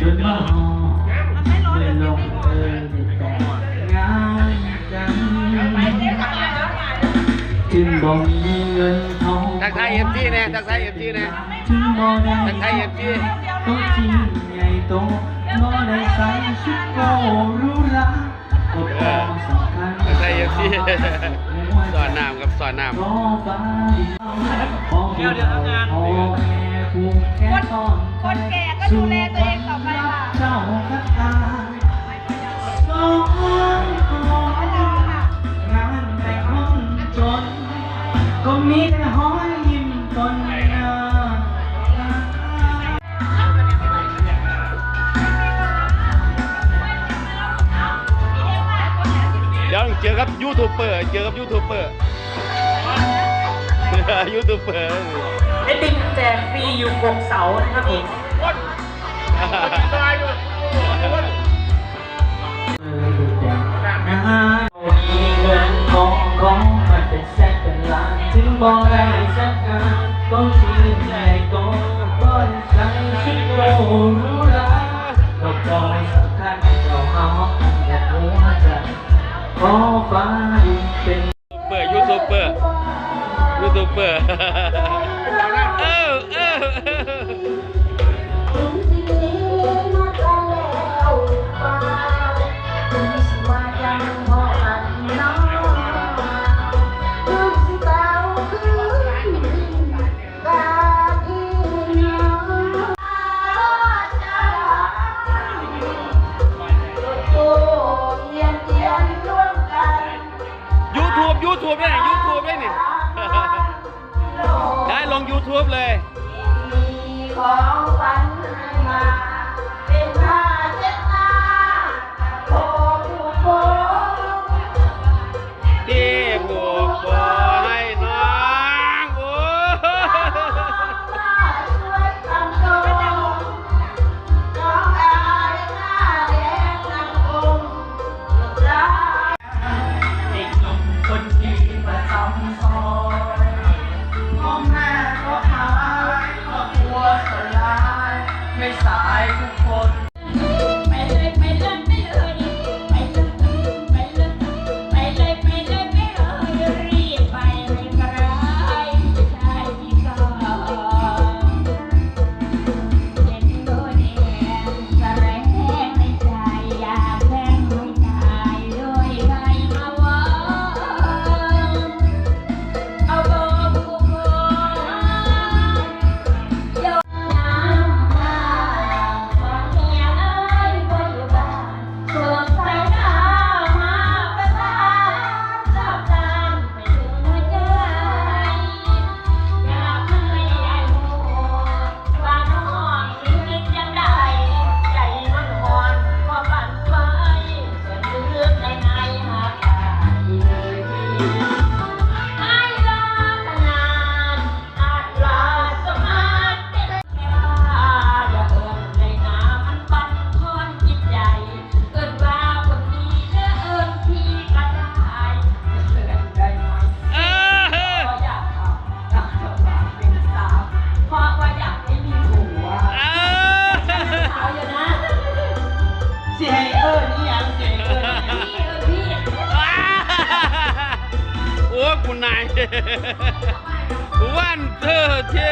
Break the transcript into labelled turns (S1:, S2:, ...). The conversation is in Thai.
S1: จนมาหอเดินลงเออแต่งานจันจึงบ่มีเงินทอง
S2: ตักทายเอฟซีนะตักทายเอฟซีนะ
S1: จึงบ่ได้
S2: ทักทายเอ
S1: ฟซีต้องจริงใหญ่โตบ่ได้ใส่ชุดโกรู้ระก็พอสำคัญ
S2: ทักทายเอฟซีสอนน้ำครับสอนน้ำ
S1: เดี๋ยวเดี๋ยวงาน
S3: คนแก่ก็ดูแลตัวเอง
S1: ก็มีแต่ห้อยยิ้มตนหน้า
S2: เดี๋ยวเจอครับยูทูปเปอร์เจ
S1: อครับยูทูปเปอร์
S2: ยูทูปเปอร์ไอ
S3: ติม
S2: ง
S3: แจ
S1: กฟรีอยู่
S3: บนเสานะครับผม do Pan. ทูบยูทูบได้ไหนยูทูบได้นี่ ได้ลงยูทูบเลย มี
S2: ขอ
S3: งฝัน
S1: mensagem, um foto อ้
S2: คุณนายวันเธอเท่